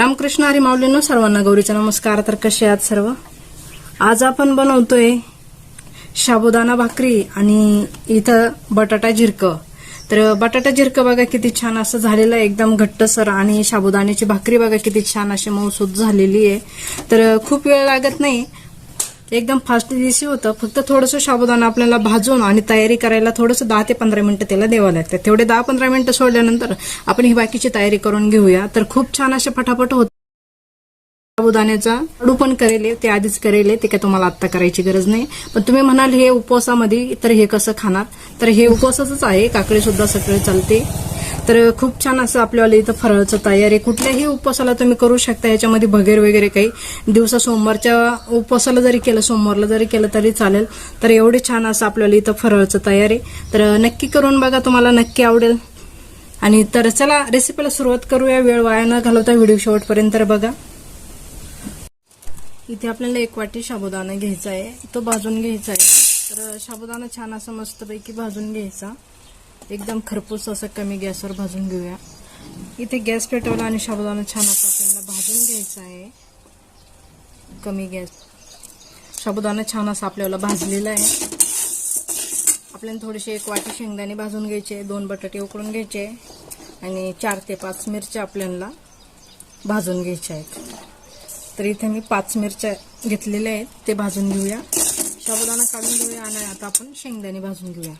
रामकृष्ण हरी माऊलीनं सर्वांना गौरीचा नमस्कार. तर कसे आहात सर्व? आज आपण बनवतोय शाबुदाना भाकरी आणि इथं बटाटा झिरकं तर बटाटा झिरकं बघा किती छान असं झालेलं आहे. एकदम घट्टसर आणि साबुदाण्याची भाकरी बघा किती छान अशी मऊसूद झालेली आहे. तर खूप वेळ लागत नाही. एकदम फास्ट दिसी होतं. फक्त थोडंसं साबुदाणा आपल्याला भाजून आणि तयारी करायला थोडंसं दहा ते पंधरा मिनिटं त्याला द्यावं लागतं. तेवढे दहा पंधरा मिनिटं सोडल्यानंतर आपण ही बाकीची तयारी करून घेऊया. तर खूप छान असे फटाफट होत साबुदाण्याचा लाडू पण करेल ते आधीच करेल ते काय तुम्हाला आत्ता करायची गरज नाही. पण तुम्ही म्हणाल हे उपवासामध्ये तर हे कसं खाणार? तर हे उपवासाचंच आहे. काकडी सुद्धा सगळे चालते. तर खूप छान असं आपल्याला इथं फराळचं तयार आहे. कुठल्याही उपवासाला तुम्ही करू शकता याच्यामध्ये भगेर वगैरे काही दिवसा सोमवारच्या उपवासाला जरी केलं सोमवारला जरी केलं तरी चालेल. तर एवढे छान असं आपल्याला इथं फराळचं तयार आहे. तर नक्की करून बघा तुम्हाला नक्की आवडेल. आणि तर चला रेसिपीला सुरुवात करूया. वेळ वाया न घालवता व्हिडिओ शेवटपर्यंत बघा. इथे आपल्याला एक वाटी साबुदाणा घ्यायचा आहे. तो भाजून घ्यायचा आहे. तर साबुदाणा छान असं मस्तपैकी भाजून घ्यायचा. एकदम खरपूस असं कमी गॅसवर भाजून घेऊया. इथे गॅस पेटवला आणि शाबुदाणा छान असं आपल्याला भाजून घ्यायचा आहे. कमी गॅस. साबुदाणा छान असा आपल्याला भाजलेला आहे. आपल्याला थोडेसे एक वाटी शेंगदाणे भाजून घ्यायचे दोन बटाटे उकळून घ्यायचे आणि चार ते पाच मिरच्या आपल्याला भाजून घ्यायच्या आहेत. तर इथे मी पाच मिरच्या घेतलेल्या आहेत ते भाजून घेऊया. साबुदाणा काढून घेऊया आणि आता आपण शेंगदाणे भाजून घेऊया.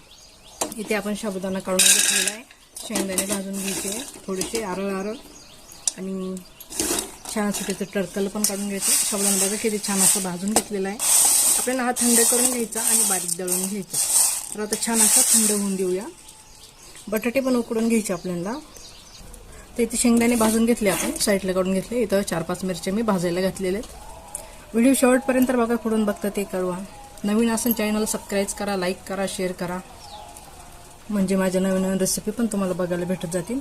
इथे आपण साबुदाणा काढून घेतलेला आहे. शेंगदाणे भाजून घ्यायचे थोडेसे आरळ आरळ. आणि छान असं त्याचं टरकल पण काढून घ्यायचं. साबुदाणा बघा किती छान असं भाजून घेतलेला आहे. आपल्याला हा थंड करून घ्यायचा आणि बारीक दळून घ्यायचा. तर आता छान असं थंड होऊन देऊया. बटाटे पण उकडून घ्यायचे आपल्याला. तर इथे शेंगदाणे भाजून घेतले आपण. साईडला काढून घेतले. इथं चार पाच मिरच्या मी भाजायला घातलेले आहेत. व्हिडिओ शेवटपर्यंत बघा. खुडून बघता ते कळवा. नवीन असेल चॅनल सबस्क्राईब करा लाईक करा शेअर करा. म्हणजे माझ्या नवीन नवीन रेसिपी पण तुम्हाला बघायला भेटत जातील.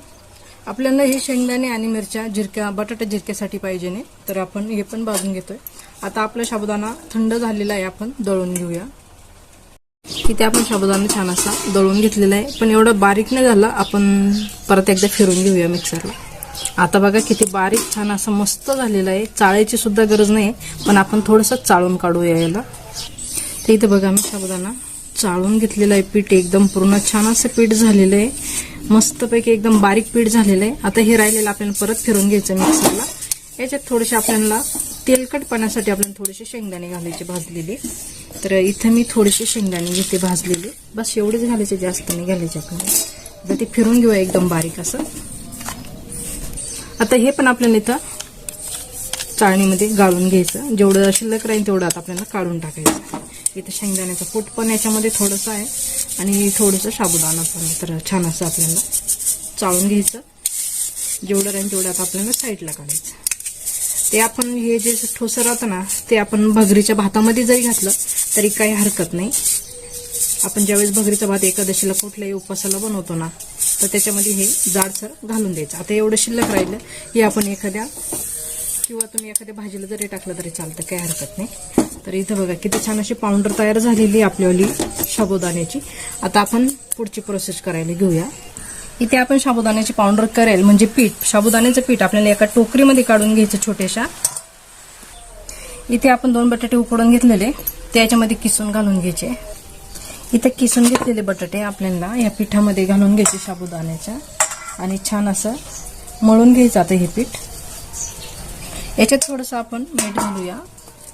आपल्याला हे शेंगदाणे आणि मिरच्या जिरक्या बटाटा जिरक्यासाठी पाहिजे नाही. तर आपण हे पण भाजून घेतोय. आता आपला साबुदाणा थंड झालेला आहे आपण दळून घेऊया. इथे आपण साबुदाणा छान असा दळून घेतलेला आहे. पण एवढं बारीक नाही झालं आपण परत एकदा फिरून घेऊया मिक्सरला. आता बघा किती बारीक छान असं मस्त झालेलं आहे. चाळायची सुद्धा गरज नाही पण आपण थोडंसं चाळून काढूया याला. तर इथे बघा मी साबुदाणा चाळून घेतलेलं आहे पीठ एकदम पूर्ण छान असं पीठ झालेलं आहे. मस्तपैकी एकदम बारीक पीठ झालेलं आहे. आता हे राहिलेलं आपल्याला परत फिरून घ्यायचं मिक्सरला. याच्यात थोडेसे आपल्याला तेलकट पाण्यासाठी आपण थोडेसे शेंगदाणे घालायचे भाजलेले. तर इथं मी थोडेसे शेंगदाणे घेते भाजलेले. बस एवढेच घालायचे जास्त नाही घालायचे आपल्याला. तर ते फिरून घेऊया एकदम बारीक असं. आता हे पण आपल्याला इथं चाळणीमध्ये गाळून घ्यायचं. जेवढं शिल्लक राहील तेवढं आता आपल्याला काढून टाकायचं. इथं शेंगदाण्याचं पोट पण याच्यामध्ये थोडंसं आहे. आणि थोडंसं साबुदाणा पण तर छान असं आपल्याला चाळून घ्यायचं. जेवढं राहील तेवढं आता आपल्याला साईडला काढायचं. ते आपण हे जे ठोसर राहतं ना ते आपण भगरीच्या भातामध्ये जरी घातलं तरी काही हरकत नाही. आपण ज्यावेळेस भगरीचा भात एकादशीला कुठल्याही उपवासाला बनवतो ना तर त्याच्यामध्ये हे जाडसर घालून द्यायचं. आता एवढं शिल्लक राहिलं हे आपण एखाद्या किंवा तुम्ही एखाद्या भाजीला जरी टाकलं तरी चालतं काही हरकत नाही. तर इथं बघा किती छान अशी पावडर तयार झालेली आहे आपल्यावाली साबुदाण्याची आता आपण पुढची प्रोसेस करायला घेऊया. इथे आपण साबुदाण्याची पावडर करेल म्हणजे पीठ. साबुदाण्याचं पीठ आपल्याला एका टोकरीमध्ये काढून घ्यायचं छोट्याशा. इथे आपण दोन बटाटे उकडून घेतलेले ते याच्यामध्ये किसून घालून घ्यायचे. इथे किसून घेतलेले बटाटे आपल्याला या पिठामध्ये घालून घ्यायचे साबुदाण्याच्या आणि छान असं मळून घ्यायचं आता हे पीठ. याच्यात थोडंसं आपण मीठ घालूया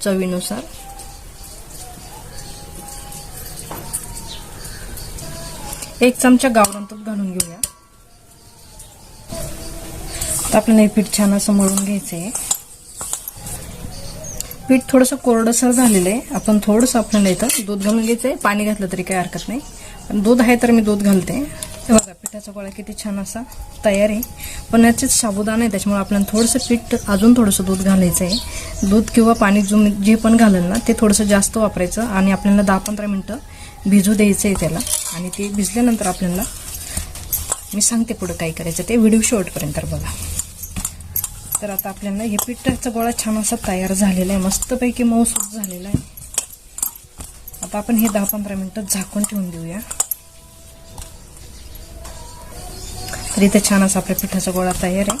चवीनुसार. एक चमचा गावरण तूप घालून घेऊया. तर आपल्याला हे पीठ छान असं मळून घ्यायचं आहे पीठ थोडंसं कोरडसर झालेलं आहे. आपण थोडंसं आपल्याला इथं दूध घालून घ्यायचं आहे पाणी घातलं तरी काही हरकत नाही. पण दूध आहे तर मी दूध घालते. बघा पिठाचा गोळा किती छान असा तयार आहे. पण याचेच साबुदाणा आहे त्याच्यामुळे आपल्याला थोडंसं पीठ अजून थोडंसं दूध घालायचं आहे दूध किंवा पाणी जो जे पण घालेल ना ते थोडंसं जास्त वापरायचं आणि आपल्याला दहा पंधरा मिनटं भिजू द्यायचं आहे त्याला. आणि ते भिजल्यानंतर आपल्याला मी सांगते पुढं काय करायचं ते. व्हिडिओ शेवटपर्यंत बघा. तर आता आपल्याला हे पिठाचा गोळा छान असा तयार झालेला आहे. मस्तपैकी मऊसूस झालेला आहे. आता आपण हे दहा पंधरा मिनटं झाकून ठेवून देऊया. तर इथे छान असा आपल्या पिठाचा गोळा तयार आहे.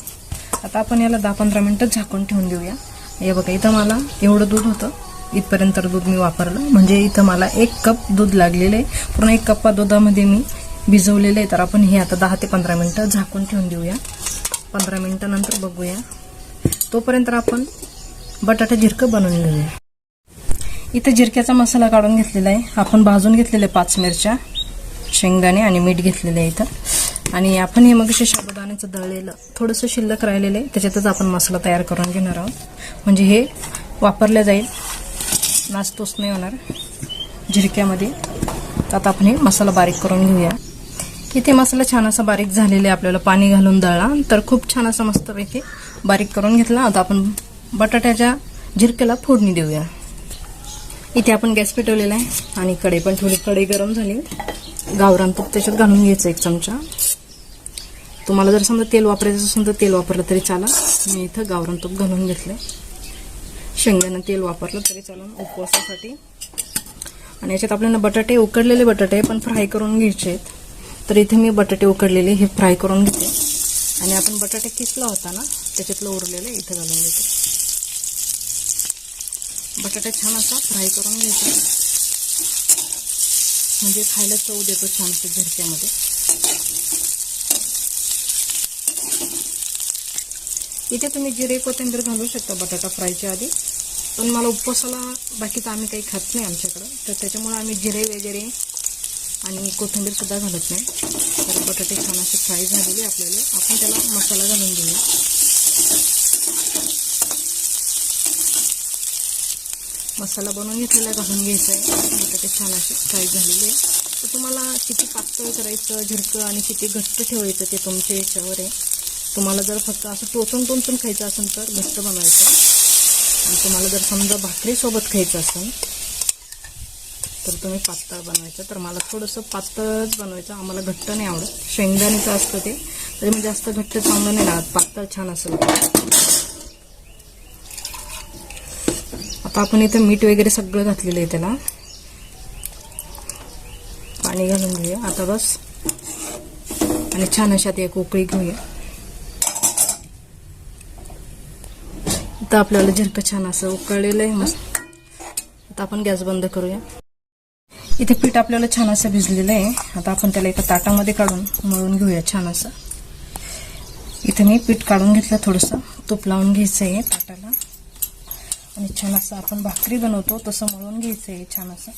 आता आपण याला दहा पंधरा मिनटं झाकून ठेवून देऊया. हे बघा इथं मला एवढं दूध होतं. इथपर्यंत दूध मी वापरलं. म्हणजे इथं मला एक कप दूध लागलेलं आहे. पूर्ण एक कप्पा दुधामध्ये मी भिजवलेलं आहे. तर आपण हे आता दहा ते पंधरा मिनटं झाकून ठेवून देऊया. पंधरा मिनटानंतर बघूया. तोपर्यंत आपण बटाटा झिरकं बनवून घेऊया. इथं जिरक्याचा मसाला काढून घेतलेला आहे. आपण भाजून घेतलेले पाच मिरच्या शेंगदाणे आणि मीठ घेतलेले आहे इथं. आणि आपण हे मग शाबुदाण्याचं दळलेलं थोडंसं शिल्लक राहिलेलं आहे. त्याच्यातच आपण मसाला तयार करून घेणार आहोत. म्हणजे हे वापरलं जाईल. नाचतोच नाही होणार. झिरक्यामध्ये. तर आता आपण हे मसाला बारीक करून घेऊया. इथे मसाला छान असा बारीक झालेला आहे आपल्याला पाणी घालून दळला. तर खूप छान असा मस्तपैकी बारीक करून घेतला. आता आपण बटाट्याच्या झिरक्याला फोडणी देऊया. इथे आपण गॅस पेटवलेला आहे. आणि कढई पण थोडी कढई गरम झाली. गावरान तूप त्याच्यात घालून घ्यायचं एक चमचा. तुम्हाला जर समजा तेल वापरायचं असेल तर तेल वापरलं तरी चाला मी इथं गावरान तूप घालून घेतलं शेंगदाणं तेल वापरलं तरी चालेल उपवासासाठी. आणि याच्यात आपल्याला बटाटे उकडलेले बटाटे पण फ्राय करून घ्यायचे आहेत. तर इथे मी बटाटे उकडलेले हे फ्राय करून घेते. आणि आपण बटाटे किसला होता ना त्याच्यातलं उरलेलं इथं घालून देते. बटाटे छान असा फ्राय करून घ्यायचा. म्हणजे खायला चव देतो छानसे झरक्यामध्ये. इथे तुम्ही जिरे कोथिंबीर घालू शकता बटाटा फ्रायच्या आधी. पण मला उपवासाला बाकीचं आम्ही काही खात नाही आमच्याकडं. तर त्याच्यामुळं आम्ही जिरे वगैरे आणि कोथिंबीरसुद्धा घालत नाही. तर बटाटे छान असे फ्राय झालेले आपल्याला. आपण त्याला मसाला घालून घेऊया मसाला बनवून घेतलेला घालून घ्यायचा आहे. बटाटे छान असे फ्राय झालेले तर तुम्हाला किती पातळ करायचं झिरकं आणि किती घट्ट ठेवायचं ते तुमच्या याच्यावर आहे. तुम्हाला जर फक्त असं टोचून टोचून खायचं असेल तर घट्ट बनवायचं. आणि तुम्हाला जर समजा भाकरीसोबत खायचं असेल तर तुम्ही पातळ बनवायचं. तर मला थोडंसं पातळच बनवायचं. आम्हाला घट्ट नाही आवडत. शेंगदाण्याचं असतं ते. तरी मी जास्त घट्ट चांगलं नाही लागत. पातळ छान असेल आता आपण इथं मीठ वगैरे सगळं घातलेलं आहे त्याला. पाणी घालून घेऊया. आता बस. आणि छान अशात एक उकळी घेऊया. आता आपल्याला झिरकं छान असं उकळलेलं आहे मस्त. आता आपण गॅस बंद करूया. इथे पीठ आपल्याला छान असं भिजलेलं आहे. आता आपण त्याला एका ताटामध्ये काढून मळून घेऊया छान असं. इथे मी पीठ काढून घेतलं थोडंसं. तूप लावून घ्यायचं आहे ताटाला. आणि छान असं आपण भाकरी बनवतो तसं मळून घ्यायचं आहे छान असं.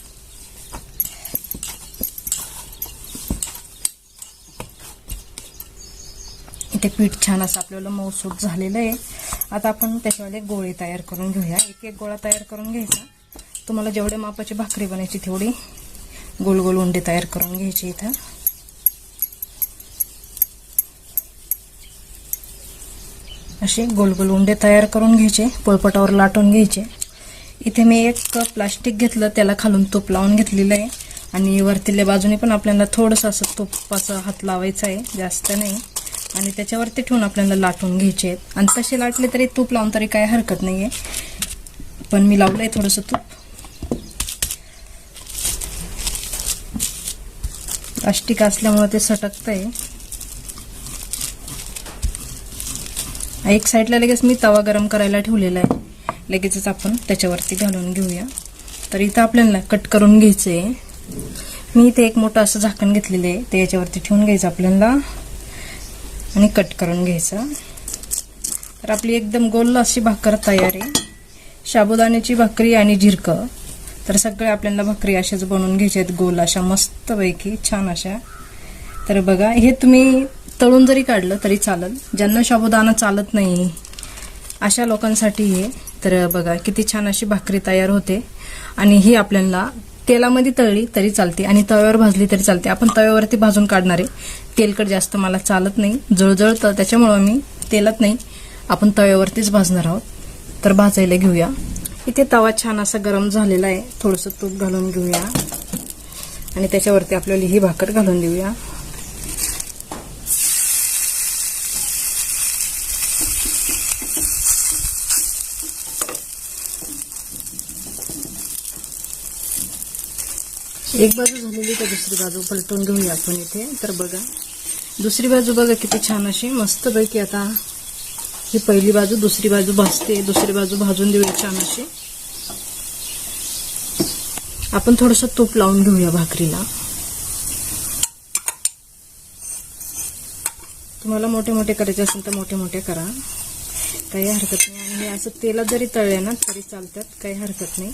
इथे पीठ छान असं आपल्याला मऊसूट झालेलं आहे. आता आपण त्याच्यामध्ये गोळे तयार करून घेऊया. एक एक गोळा तयार करून घ्यायचा. तुम्हाला जेवढ्या मापाची भाकरी बनायची तेवढी गोल गोल उंडे तयार करून घ्यायची इथं. असे गोल गोल उंडे तयार करून घ्यायचे पोळपटावर लाटून घ्यायचे. इथे मी एक प्लास्टिक घेतलं त्याला खालून तूप लावून घेतलेलं आहे. आणि वरतील्या बाजूने पण आपल्याला थोडंसं असं तुपाचा हात लावायचा आहे जास्त नाही. आणि त्याच्यावरती ठेवून आपल्याला लाटून घ्यायचे. आहेत आणि तसे लाटले तरी तूप लावून तरी काही हरकत नाही आहे पण मी लावलं आहे थोडंसं तूप. प्लास्टिक असल्यामुळे ते सटकतं आहे एक साईडला लगेच मी तवा गरम करायला ठेवलेला आहे. लगेचच आपण त्याच्यावरती घालून घेऊया. तर इथं आपल्याला कट करून घ्यायचं आहे मी इथे एक मोठं असं झाकण घेतलेलं आहे. ते याच्यावरती ठेवून घ्यायचं आपल्याला. आणि कट करून घ्यायचं. तर आपली एकदम गोल अशी भाकर तयार आहे. साबुदाण्याची भाकरी आणि झिरकं तर सगळे आपल्याला भाकरी अशाच बनवून घ्यायच्या आहेत. गोल अशा मस्तपैकी छान अशा. तर बघा हे तुम्ही तळून जरी काढलं तरी चालेल. ज्यांना साबुदाणा चालत नाही अशा लोकांसाठी हे. तर बघा किती छान अशी भाकरी तयार होते. आणि ही आपल्याला तेलामध्ये तळली तरी चालते आणि तव्यावर भाजली तरी चालते. आपण तव्यावरती भाजून काढणार आहे. तेलकट जास्त मला चालत नाही. जळजळतं त्याच्यामुळं मी तेलात नाही. आपण तव्यावरतीच भाजणार आहोत. तर भाजायला घेऊया. इथे तवा छान असा गरम झालेला आहे. थोडंसं तूप घालून घेऊया. आणि त्याच्यावरती आपल्याला ही भाकर घालून देऊया. एक बाजू झालेली तर दुसरी बाजू पलटून घेऊया आपण इथे. तर बघा दुसरी बाजू बघा किती छान अशी मस्तपैकी आता ही पहिली बाजू दुसरी बाजू भाजते दुसरी बाजू भाजून देऊया छान अशी. आपण थोडस तूप लावून घेऊया भाकरीला. तुम्हाला मोठे मोठे करायचे असेल तर मोठे मोठे करा. काही हरकत नाही. आणि हे असं तेलात जरी तळले ना तरी चालतात. काही हरकत नाही.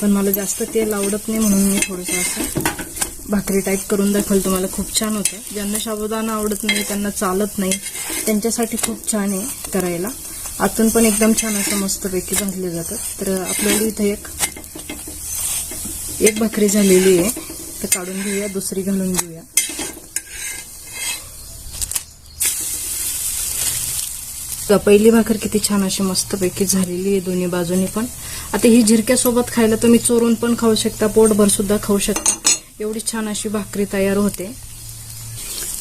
पण मला जास्त तेल आवडत नाही म्हणून मी थोडंसं असं भाकरी टाईप करून दाखवेल. तुम्हाला खूप छान होतं ज्यांना शाबुदाना आवडत नाही त्यांना चालत नाही त्यांच्यासाठी खूप छान आहे करायला. आतून पण एकदम छान असं मस्तपैकी भाजले जातात तर आपल्याला इथं एक एक भाकरी झालेली आहे. तर काढून घेऊया दुसरी घालून घेऊया. तर पहिली भाकर किती छान अशी मस्तपैकी झालेली आहे दोन्ही बाजूनी पण. आता ही झिरक्यासोबत खायला तुम्ही चोरून पण खाऊ शकता पोटभर सुद्धा खाऊ शकता. एवढी छान अशी भाकरी तयार होते.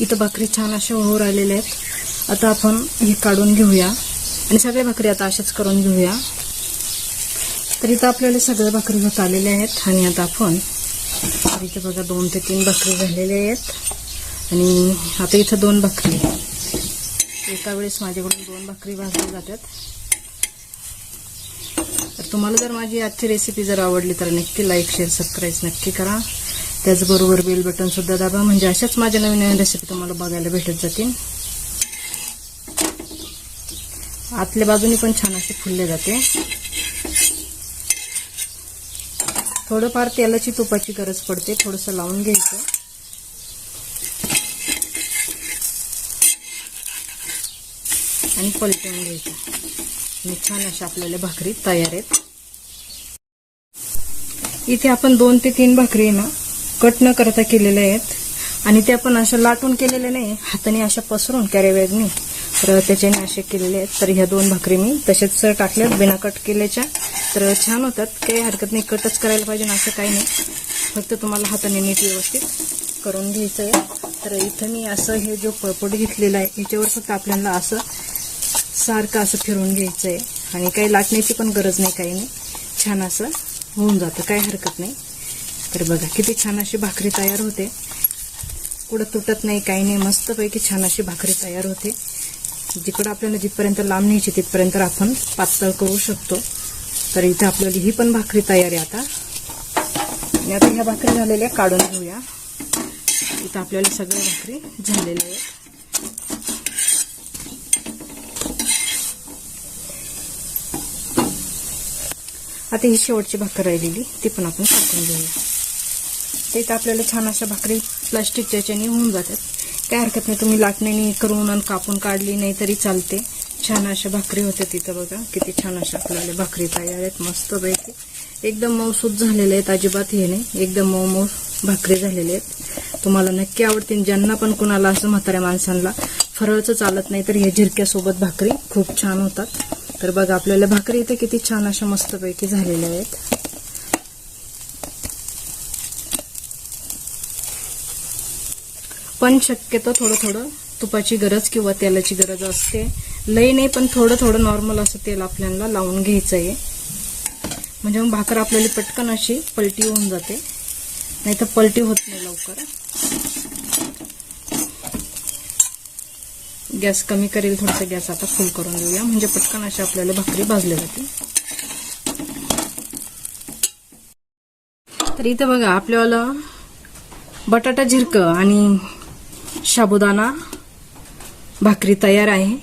इथं भाकरी छान अशा होऊ राहिलेल्या आहेत. आता आपण हे काढून घेऊया. आणि सगळ्या भाकरी आता अशाच करून घेऊया. तर इथं आपल्याला सगळ्या भाकरी होत आलेल्या आहेत. आणि आता आपण इथं बघा दोन ते तीन भाकरी झालेल्या आहेत. आणि आता इथं दोन भाकरी. एका वेळेस माझ्याकडून दोन भाकरी भाजल्या जातात. तर तुम्हाला जर माझी आजची रेसिपी जर आवडली तर नक्की लाईक शेअर सबस्क्राईब नक्की करा. त्याचबरोबर बेल बटन सुद्धा दाबा. म्हणजे अशाच माझ्या नवीन नवीन रेसिपी तुम्हाला बघायला भेटत जातील. आतल्या बाजूनी पण छान असे फुलले जाते. थोडंफार तेलाची तुपाची गरज पडते. थोडंसं लावून घ्यायचं. आणि पलटून घ्यायचं. आणि छान अशा आपल्याला भाकरी तयार आहेत. इथे आपण दोन ते तीन भाकरी ना कट न करता केलेल्या आहेत. आणि त्या पण अशा लाटून केलेल्या नाही हाताने अशा पसरून कॅरेबॅगने तर त्याच्याने असे केलेले आहेत. तर ह्या दोन भाकरी मी तसेच टाकल्यात बिना कट केल्याच्या. तर छान होतात. काही हरकत नाही कटच करायला पाहिजे ना असं काही नाही. फक्त तुम्हाला हाताने नीट व्यवस्थित करून घ्यायचं आहे तर इथं मी असं हे जो पळपट घेतलेला आहे याच्यावर फक्त आपल्याला असं सारखं असं फिरून घ्यायचं आहे आणि काही लाटण्याची पण गरज नाही काही नाही. छान असं होऊन जातं काही हरकत नाही. तर बघा किती छान अशी भाकरी तयार होते. कुठं तुटत नाही काही नाही. मस्तपैकी छान अशी भाकरी तयार होते. जिकडं आपल्याला जिथपर्यंत लांब न्यायची तिथपर्यंत आपण पातळ करू शकतो. तर इथं आपल्याला ही पण भाकरी तयार आहे आता. आणि आता ह्या भाकरी झालेल्या काढून घेऊया. इथं आपल्याला सगळ्या भाकरी झालेल्या आहेत आता ही शेवटची भाकर राहिलेली ती पण आपण टाकून घेऊया. ते तर आपल्याला छान अशा भाकरी प्लास्टिकच्या याच्याने होऊन जातात. काय हरकत नाही तुम्ही लाटण्याने करून आणि कापून काढली नाही तरी चालते. छान अशा भाकरी होत्या तिथं बघा किती छान अशा आपल्याला भाकरी तयार आहेत मस्त पैकी एकदम मऊसूत झालेले आहेत अजिबात हे नाही. एकदम मऊ मऊ भाकरी झालेले आहेत. तुम्हाला नक्की आवडतील ज्यांना पण कुणाला असं म्हाताऱ्या माणसांना फरळचं चालत नाही तर ह्या झिरक्यासोबत भाकरी खूप छान होतात. तर बघा आपल्याला भाकरी इथे किती छान अशा मस्तपैकी झालेल्या आहेत. पण शक्यतो थोडं थोडं तुपाची गरज किंवा तेलाची गरज असते. लई नाही पण थोडं थोडं नॉर्मल असं तेल आपल्याला लावून घ्यायचं आहे म्हणजे मग भाकर आपल्याला पटकन अशी पलटी होऊन जाते. नाही तर पलटी होत नाही लवकर. गॅस कमी करेल थोडासा गॅस आता फुल करून देऊया. म्हणजे पटकन अशी आपल्याला भाकरी भाजली जाते. तर इथं बघा आपल्याला बटाटा झिरकं आणि साबुदाणा भाकरी तयार आहे.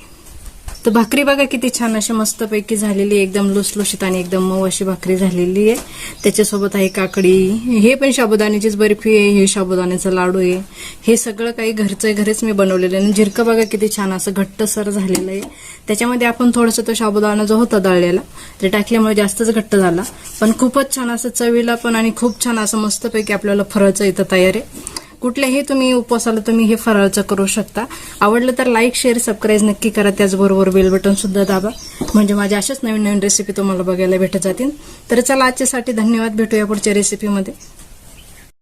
तर भाकरी बघा किती छान अशी मस्तपैकी झालेली आहे. एकदम लुसलुशीत आणि एकदम मऊ अशी भाकरी झालेली आहे. त्याच्यासोबत आहे काकडी. हे पण साबुदाण्याचीच बर्फी आहे. हे साबुदाण्याचा लाडू आहे. हे सगळं काही घरचं घरीच मी बनवलेलं आहे. आणि झिरकं बघा किती छान असं घट्टसर झालेलं आहे. त्याच्यामध्ये आपण थोडंसं तो साबुदाणा जो होता दळलेला ते टाकल्यामुळे जास्तच घट्ट झाला. पण खूपच छान असं चवीला पण आणि खूप छान असं मस्तपैकी आपल्याला फराळचं इथं तयार आहे. कुठल्याही तुम्ही उपवासाला तुम्ही हे फराळचं करू शकता. आवडलं तर लाईक शेअर सबस्क्राईब नक्की करा. त्याचबरोबर बेल बटन सुद्धा दाबा. म्हणजे माझ्या अशाच नवीन नवीन रेसिपी तुम्हाला बघायला भेटत जातील. तर चला आजच्यासाठी धन्यवाद. भेटूया पुढच्या रेसिपीमध्ये